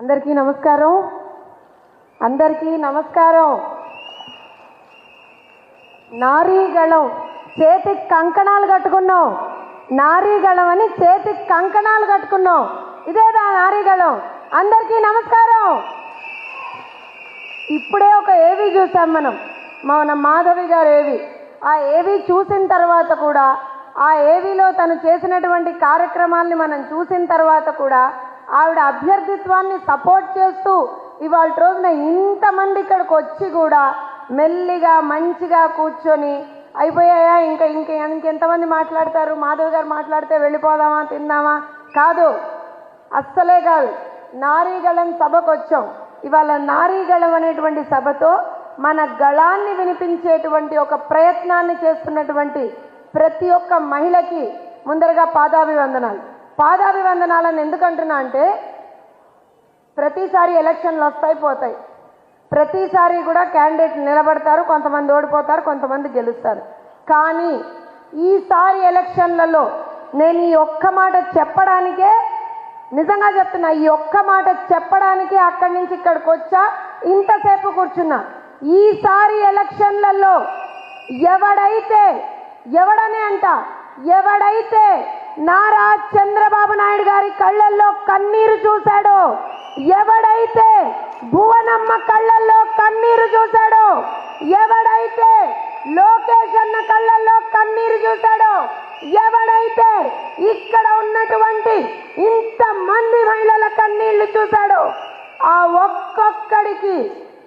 అందరికీ నమస్కారం. అందరికీ నమస్కారం. నారీగళం చేతికి కంకణాలు కట్టుకున్నాం. నారీగళం అని చేతికి కంకణాలు కట్టుకున్నాం. ఇదేదా నారీగళం? అందరికీ నమస్కారం. ఇప్పుడే ఒక ఏవి చూసాం మనం. మన మాధవి గారు ఏవి. ఆ ఏవి చూసిన తర్వాత కూడా ఆ ఏవిలో తను చేసినటువంటి కార్యక్రమాల్ని మనం చూసిన తర్వాత కూడా ఆవిడ అభ్యర్థిత్వాన్ని సపోర్ట్ చేస్తూ ఇవాళ రోజున ఇంతమంది ఇక్కడికి వచ్చి కూడా మెల్లిగా మంచిగా కూర్చొని అయిపోయాయా? ఇంకా ఇంకా ఇంకెంతమంది మాట్లాడతారు? మాధవ్ గారు మాట్లాడితే వెళ్ళిపోదామా తిందామా? కాదు అస్సలే కాదు. నారీగళం సభకు వచ్చాం. ఇవాళ నారీగళం అనేటువంటి సభతో మన గళాన్ని వినిపించేటువంటి ఒక ప్రయత్నాన్ని చేస్తున్నటువంటి ప్రతి ఒక్క మహిళకి ముందరగా పాదాభివందనాలు. పాదాభివందనాలను ఎందుకంటున్నా అంటే ప్రతిసారి ఎలక్షన్లు వస్తాయి పోతాయి ప్రతిసారి కూడా క్యాండిడేట్ నిలబడతారు కొంతమంది ఓడిపోతారు కొంతమంది గెలుస్తారు. కానీ ఈసారి ఎలక్షన్లలో నేను ఈ ఒక్క మాట చెప్పడానికే నిజంగా చెప్తున్నా ఈ ఒక్క మాట చెప్పడానికి అక్కడి నుంచి ఇక్కడికి వచ్చా ఇంతసేపు కూర్చున్నా. ఈసారి ఎలక్షన్లలో ఎవడైతే ఎవడని అంట ఎవడైతే నారా చంద్రబాబు నాయుడు గారి కళ్ళల్లో కన్నీరు చూశాడో. ఎవడైతే భువనమ్మ కళ్ళల్లో కన్నీరు చూశాడో ఎవడైతే లోకేష్ అన్న కళ్ళల్లో కన్నీరు చూశాడో ఎవడైతే ఇక్కడ ఉన్నటువంటి ఇంతమంది మహిళల కన్నీళ్ళు చూశాడో ఆ ఒక్కొక్కడికి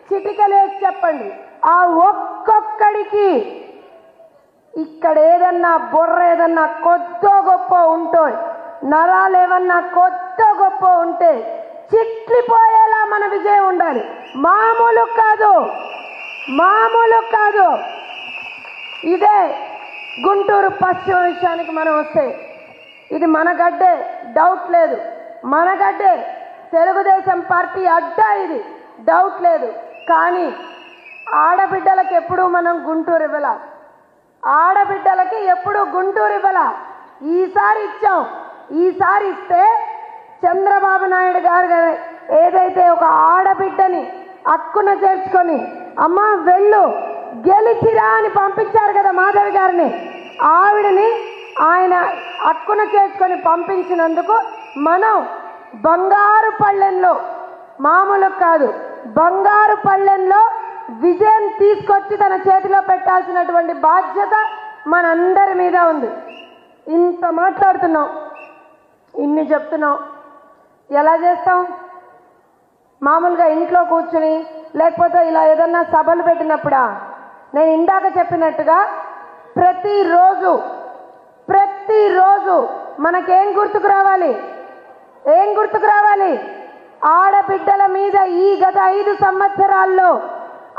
చిటికలేసి చెప్పండి. ఆ ఒక్కొక్కడికి ఇక్కడ ఏదన్నా బొర్ర ఏదన్నా కొద్దో గొప్ప ఉంటో నరాలు ఏమన్నా కొద్దో గొప్ప ఉంటే చిట్లిపోయేలా మన విజయం ఉండాలి. మామూలు కాదు. మామూలు కాదు. ఇదే గుంటూరు పశ్చిమ విషయానికి మనం వస్తే ఇది మన గడ్డే డౌట్ లేదు. మన గడ్డే తెలుగుదేశం పార్టీ అడ్డా ఇది డౌట్ లేదు. కానీ ఆడబిడ్డలకు ఎప్పుడూ మనం గుంటూరు ఇవ్వాల ఆడబిడ్డలకి ఎప్పుడు గుంటూరు ఇవ్వాల. ఈసారి ఇచ్చాం. ఈసారి ఇస్తే చంద్రబాబు నాయుడు గారు ఏదైతే ఒక ఆడబిడ్డని అక్కున చేర్చుకొని అమ్మ వెళ్ళు గెలిచిరా అని పంపించారు కదా మాధవి గారిని. ఆవిడని ఆయన అక్కున చేర్చుకొని పంపించినందుకు మనం బంగారు పళ్ళెంలో మామూలు కాదు బంగారు పళ్ళెంలో విజయం తీసుకొచ్చి తన చేతిలో పెట్టాల్సినటువంటి బాధ్యత మనందరి మీద ఉంది. ఇంత మాట్లాడుతున్నాం. ఇన్ని చెప్తున్నాం. ఎలా చేస్తాం? మామూలుగా ఇంట్లో కూర్చుని లేకపోతే ఇలా ఏదన్నా సభలు పెట్టినప్పుడా? నేను ఇందాక చెప్పినట్టుగా ప్రతిరోజు ప్రతిరోజు మనకేం గుర్తుకు రావాలి? ఏం గుర్తుకు రావాలి? ఆడబిడ్డల మీద ఈ గత ఐదు సంవత్సరాల్లో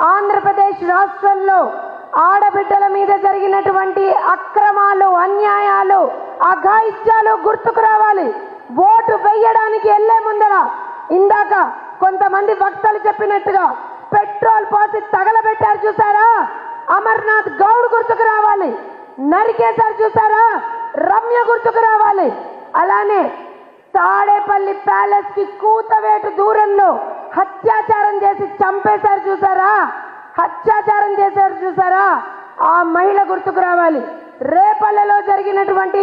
ఆంధ్రప్రదేశ్ రాష్ట్రంలో ఆడబిడ్డల మీద జరిగినటువంటి అక్రమాలు అన్యాయాలు అఘాయిత్యాలు గుర్తుకు రావాలి. ఓటు వేయడానికి వెళ్ళే ముందర ఇందాక కొంతమంది వక్తలు చెప్పినట్టుగా పెట్రోల్ పోసి తగలబెట్టారు చూసారా? అమర్నాథ్ గౌడ్ గుర్తుకు రావాలి. నరికేశారు చూసారా? రమ్య గుర్తుకు రావాలి. అలానే తాడేపల్లి ప్యాలెస్కి కూతవేటు దూరంలో హత్యాచారం చేసి చంపేశారు చూసారా? హత్యాచారం చేశారు చూసారా? ఆ మహిళ గుర్తుకు రావాలి. రేపల్లెలో జరిగినటువంటి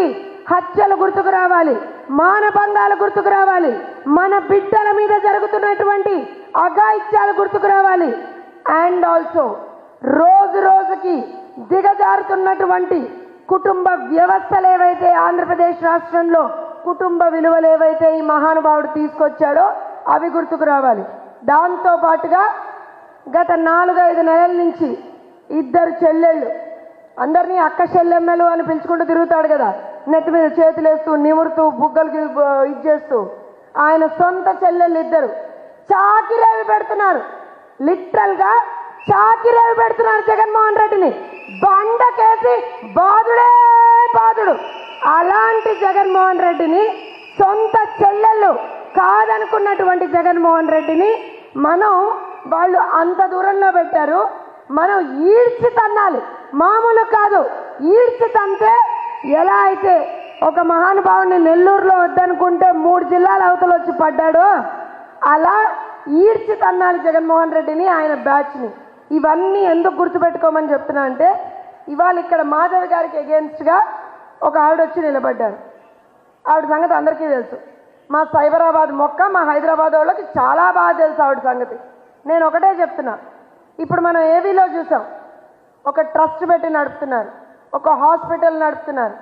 హత్యలు గుర్తుకు రావాలి. మానభంగాలు గుర్తుకు రావాలి. మన బిడ్డల మీద జరుగుతున్నటువంటి అఘాయిత్యాలు గుర్తుకు రావాలి. అండ్ ఆల్సో రోజు రోజుకి దిగజారుతున్నటువంటి కుటుంబ వ్యవస్థలు ఏవైతే ఆంధ్రప్రదేశ్ రాష్ట్రంలో కుటుంబ విలువలు ఏవైతే ఈ మహానుభావుడు తీసుకొచ్చాడో అవి గుర్తుకు రావాలి. దాంతో పాటుగా గత నాలుగైదు నెలల నుంచి ఇద్దరు చెల్లెళ్ళు అందరినీ అక్క చెల్లెమ్మలు అని పిలుచుకుంటూ తిరుగుతాడు కదా. నెత్తి మీద చేతులేస్తూ నిమురుతూ బుగ్గలకి ఇది చేస్తూ ఆయన సొంత చెల్లెళ్ళు ఇద్దరు. చాకిరేవి పెడుతున్నారు. లిటరల్గా చాకిరేవి పెడుతున్నారు జగన్మోహన్ రెడ్డిని. బండకేసి బాధుడే బాధుడు అలాంటి జగన్మోహన్ రెడ్డిని సొంత చెల్లెళ్ళు కాదనుకున్నటువంటి జగన్మోహన్ రెడ్డిని మనం వాళ్ళు అంత దూరంలో పెట్టారు. మనం ఈడ్చి తన్నాలి మామూలు కాదు. ఈడ్చి తంతే ఎలా అయితే ఒక మహానుభావుని నెల్లూరులో వద్దనుకుంటే మూడు జిల్లాల అవతల వచ్చి పడ్డాడో అలా ఈడ్చి తన్నాలి జగన్మోహన్ రెడ్డిని ఆయన బ్యాచ్ని. ఇవన్నీ ఎందుకు గుర్తుపెట్టుకోమని చెప్తున్నా అంటే ఇవాళ ఇక్కడ మాధవ్ గారికి అగేన్స్ట్గా ఒక ఆవిడ వచ్చి నిలబడ్డారు. ఆవిడ సంగతి అందరికీ తెలుసు. మా సైబరాబాద్ మొక్క మా హైదరాబాద్ వాళ్ళకి చాలా బాగా తెలుసు ఆవిడ సంగతి. నేను ఒకటే చెప్తున్నా. ఇప్పుడు మనం ఏవీలో చూసాం. ఒక ట్రస్ట్ పెట్టి నడుపుతున్నారు. ఒక హాస్పిటల్ నడుపుతున్నారు.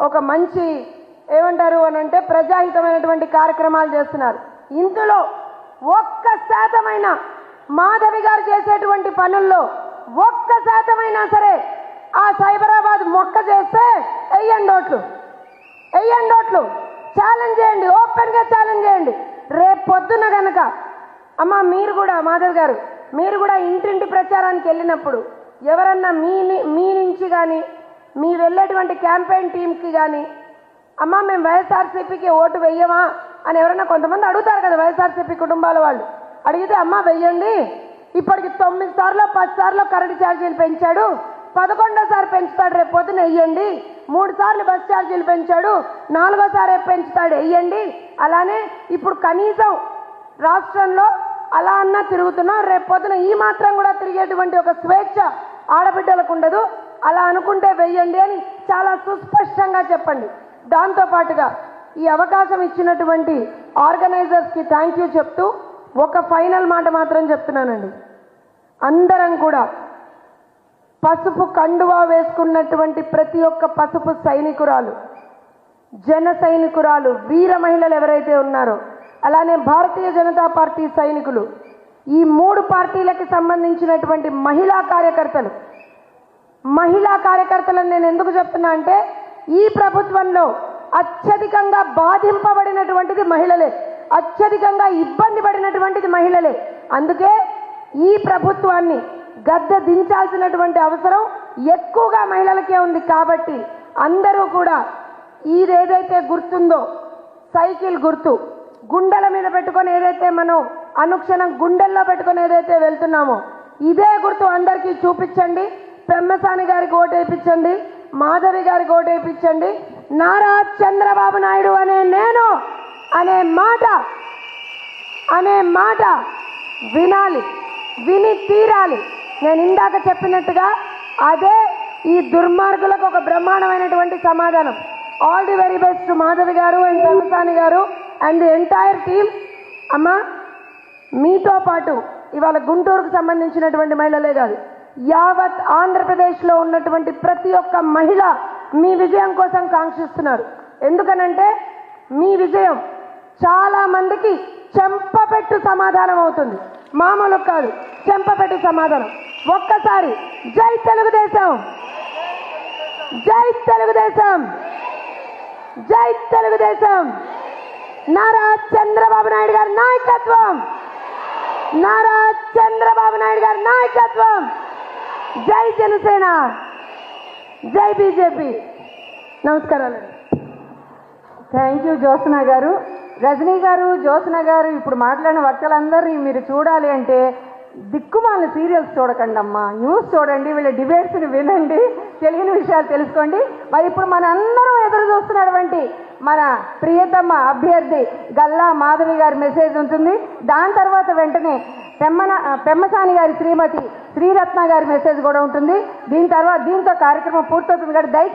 ఒక మంచి ఏమంటారు అని అంటే ప్రజాహితమైనటువంటి కార్యక్రమాలు చేస్తున్నారు. ఇందులో ఒక్క శాతమైన మాధవి గారు చేసేటువంటి పనుల్లో ఒక్క శాతమైనా సరే ఆ సైబరాబాద్ మొక్క చేస్తే వెయ్యండి ఓట్లు వెయ్యండి ఓట్లు ఛాలెంజ్ చేయండి ఓపెన్గా ఛాలెంజ్ చేయండి. రేపు పొద్దున కనుక అమ్మ మీరు కూడా మాధవ్ గారు మీరు కూడా ఇంటింటి ప్రచారానికి వెళ్ళినప్పుడు ఎవరన్నా మీ మీ నుంచి కానీ మీ వెళ్ళేటువంటి క్యాంపెయిన్ టీంకి కానీ అమ్మ మేము వైఎస్ఆర్సీపీకి ఓటు వెయ్యమా అని ఎవరైనా కొంతమంది అడుగుతారు కదా వైఎస్ఆర్సీపీ కుటుంబాల వాళ్ళు. అడిగితే అమ్మ వెయ్యండి. ఇప్పటికి తొమ్మిది సార్లు పది సార్లు కరెంటు ఛార్జీలు పెంచాడు. పదకొండోసారి పెంచుతాడు రేపు పొద్దున వెయ్యండి. మూడు సార్లు బస్ ఛార్జీలు పెంచాడు నాలుగోసారి పెంచుతాడు వెయ్యండి. అలానే ఇప్పుడు కనీసం రాష్ట్రంలో అలా అన్నా తిరుగుతున్నాం రేపు పొద్దున ఈ మాత్రం కూడా తిరిగేటువంటి ఒక స్వేచ్ఛ ఆడబిడ్డలకు ఉండదు. అలా అనుకుంటే వెయ్యండి అని చాలా సుస్పష్టంగా చెప్పండి. దాంతో పాటుగా ఈ అవకాశం ఇచ్చినటువంటి ఆర్గనైజర్స్కి థ్యాంక్ యూ చెప్తూ ఒక ఫైనల్ మాట మాత్రం చెప్తున్నానండి. అందరం కూడా పసుపు కండువా వేసుకున్నటువంటి ప్రతి ఒక్క పసుపు సైనికురాలు జన సైనికురాలు వీర మహిళలు ఎవరైతే ఉన్నారో అలానే భారతీయ జనతా పార్టీ సైనికులు ఈ మూడు పార్టీలకి సంబంధించినటువంటి మహిళా కార్యకర్తలు. మహిళా కార్యకర్తలను నేను ఎందుకు చెప్తున్నా అంటే ఈ ప్రభుత్వంలో అత్యధికంగా బాధింపబడినటువంటిది మహిళలే. అత్యధికంగా ఇబ్బంది పడినటువంటిది మహిళలే. అందుకే ఈ ప్రభుత్వాన్ని గద్దె దించాల్సినటువంటి అవసరం ఎక్కువగా మహిళలకే ఉంది కాబట్టి అందరూ కూడా ఇదేదైతే గుర్తుందో సైకిల్ గుర్తు గుండెల మీద పెట్టుకొని ఏదైతే మనం అనుక్షణం గుండెల్లో పెట్టుకొని ఏదైతే వెళ్తున్నామో ఇదే గుర్తు అందరికీ చూపించండి. పెమ్మసాని గారికి ఓటేపించండి మాధవి గారికి ఓటేపించండి నారా చంద్రబాబు నాయుడు అనే నేను అనే మాట అనే మాట వినాలి విని తీరాలి. నేను ఇందాక చెప్పినట్టుగా అదే ఈ దుర్మార్గులకు ఒక బ్రహ్మాండమైనటువంటి సమాధానం. All the very best Madhavi garu and Tamisani గారు అండ్ ది ఎంటైర్ టీమ్ అమ్మ మీతో పాటు ఇవాళ గుంటూరుకు సంబంధించినటువంటి మహిళలే కాదు యావత్ ఆంధ్రప్రదేశ్లో ఉన్నటువంటి ప్రతి ఒక్క మహిళ మీ విజయం కోసం కాంక్షిస్తున్నారు. ఎందుకనంటే మీ విజయం చాలా మందికి చెంపపెట్టు సమాధానం అవుతుంది. మామూలు కాదు. చెంపపెట్టి సమాధానం. ఒక్కసారి జై తెలుగుదేశం. జై తెలుగుదేశం. జై తెలుగుదేశం. నారా చంద్రబాబు నాయుడు గారి నాయకత్వం. నారా చంద్రబాబు నాయుడు గారి నాయకత్వం. జై జనసేన. జై బీజేపీ. నమస్కారాలు థ్యాంక్ యూ జ్యోత్స్న గారు. రజనీ గారు జ్యోత్స్న గారు ఇప్పుడు మాట్లాడిన వక్తలందరినీ మీరు చూడాలి అంటే దిక్కుమాల సీరియల్స్ చూడకండి అమ్మా. న్యూస్ చూడండి వీళ్ళ డిబేట్స్ని వినండి తెలియని విషయాలు తెలుసుకోండి. మరి ఇప్పుడు మన అందరం ఎదురు చూస్తున్నటువంటి మన ప్రియతమ అభ్యర్థి గల్లా మాధవి గారి మెసేజ్ ఉంటుంది. దాని తర్వాత వెంటనే పెమ్మన పెమ్మసాని గారి శ్రీమతి శ్రీరత్న గారి మెసేజ్ కూడా ఉంటుంది. దీని తర్వాత దీంతో కార్యక్రమం పూర్తవుతుంది. కాబట్టి దయచేసి